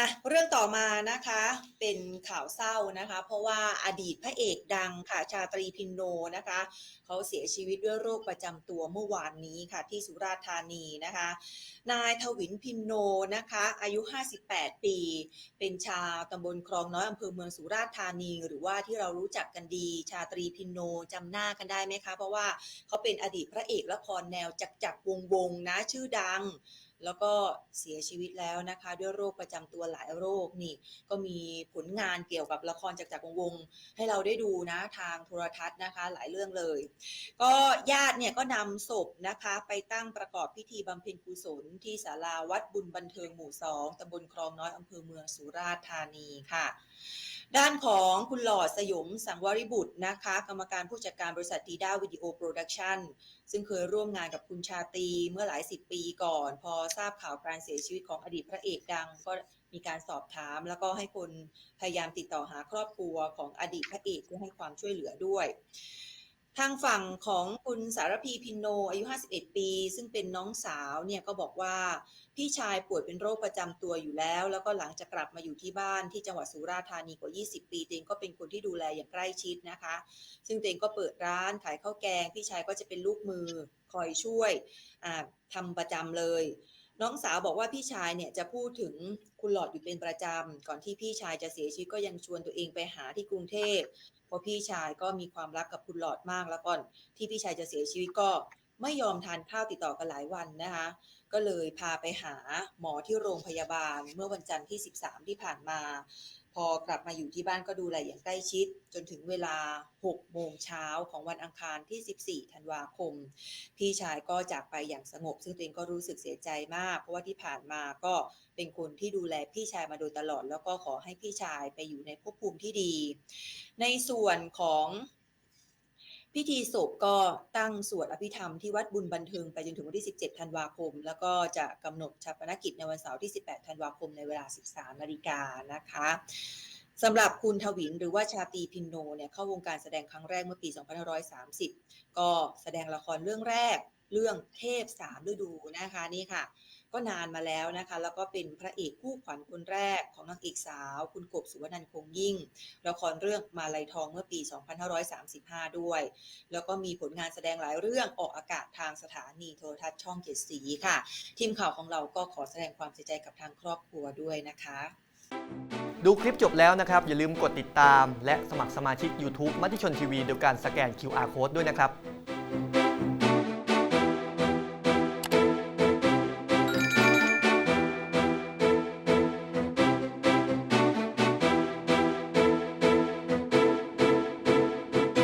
อะเรื่องต่อมานะคะเป็นข่าวเศร้านะคะ เพราะว่าอดีตพระเอกดังค่ะชาตรีพินโนนะคะเขาเสียชีวิตด้วยโรคประจำตัวเมื่อวานนี้ค่ะที่สุราษฎร์ธานีนะคะ นายทวินพินโนนะคะอายุ 58 ปี เป็นชาวตำบลคลองน้อยอำเภอเมืองสุราษฎร์ธานี หรือว่าที่เรารู้จักกันดีชาตรีพินโนจำหน้ากันได้ไหมคะ เพราะว่าเขาเป็นอดีตพระเอกละครแนวจักจักวงวงนะชื่อดัง แล้วก็เสียชีวิตแล้วนะคะ ด้วยโรคประจำตัวหลายโรคนี่ ก็มีผลงานเกี่ยวกับละครจากจักรวงศ์วงให้เราได้ดูนะทางโทรทัศน์นะคะ หลายเรื่องเลย ก็ญาติเนี่ยก็นำศพนะคะ ไปตั้งประกอบพิธีบำเพ็ญกุศล ที่ศาลาวัดบุญบันเทิงหมู่สองตำบลคลองน้อยอำเภอเมืองสุราษฎร์ธานีค่ะ ด้านของคุณหลอดสยมสังวริบุตรนะคะ กรรมการผู้จัดการบริษัทดีด้าวิดีโอโปรดักชันซึ่งเคยร่วมงานกับคุณชาตรีเมื่อหลายสิบปีก่อน พอทราบข่าวการเสียชีวิตของอดีตพระเอกดังก็มีการสอบถาม แล้วก็ให้คนพยายามติดต่อหาครอบครัวของอดีตพระเอกเพื่อให้ความช่วยเหลือด้วย ทางฝั่งของคุณสารพีพินโนอายุ 51 ปี ซึ่งเป็นน้องสาวเนี่ยก็บอกว่าพี่ชายป่วยเป็นโรคประจำตัวอยู่แล้ว แล้วก็หลังจากกลับมาอยู่ที่บ้านที่จังหวัดสุราษฎร์ธานีกว่า 20 ปีตัวเองก็เป็นคนที่ดูแลอย่างใกล้ชิดนะคะ ซึ่งตัวเองก็เปิดร้านขายข้าวแกง พี่ชายก็จะเป็นลูกมือคอยช่วยอ่าทำประจำเลย น้องสาวบอกว่าพี่ชายเนี่ยจะพูดถึงคุณหลอดอยู่เป็นประจำ ก่อนที่พี่ชายจะเสียชีวิตก็ยังชวนตัวเองไปหาที่กรุงเทพเพราะพี่ชายก็มีความรักกับคุณหลอดมากแล้วก่อนที่พี่ชายจะเสียชีวิตก็ ไม่ยอมทานข้าวติดต่อกันหลายวันนะคะ ก็เลยพาไปหาหมอที่โรงพยาบาลเมื่อวันจันทร์ที่ 13 ที่ผ่านมา พอกลับมาอยู่ที่บ้านก็ดูแลอย่างใกล้ชิด จนถึงเวลา 6 โมงเช้าของวันอังคารที่ 14 ธันวาคม พี่ชายก็จากไปอย่างสงบ ซึ่งตัวเองก็รู้สึกเสียใจมาก เพราะว่าที่ผ่านมาก็เป็นคนที่ดูแลพี่ชายมาโดยตลอด แล้วก็ขอให้พี่ชายไปอยู่ในภพภูมิที่ดี ในส่วนของ พิธีศพก็ตั้งสวดอภิธรรมที่วัดบุญบันเทิงไปจนถึงวันที่ 17 ธันวาคม แล้วก็จะกำหนดชาปนกิจในวันเสาร์ที่ 18 ธันวาคมในเวลา 13 นาฬิกานะคะสำหรับคุณทวินหรือว่าชาตีพินโนเนี่ยเข้าวงการแสดงครั้งแรกเมื่อปี 2530 ก็แสดงละครเรื่องแรก เรื่องเทพสามฤดูนะคะนี่ค่ะ ก็นานมาแล้วนะคะ แล้วก็เป็นพระเอกคู่ขวัญคนแรกของนางเอกสาว คุณกบสุวรรณคงยิ่งละครเรื่องมาลัยทองเมื่อปี 2535 ด้วย แล้วก็มีผลงานแสดงหลายเรื่องออกอากาศทางสถานีโทรทัศน์ช่องเจ็ดสีค่ะ ทีมข่าวของเราก็ขอแสดงความเสียใจกับทางครอบครัวด้วยนะคะ ดูคลิปจบแล้วนะครับ อย่าลืมกดติดตาม และสมัครสมาชิก YouTube มติชนทีวีโดยการสแกน QR Code ด้วยนะครับ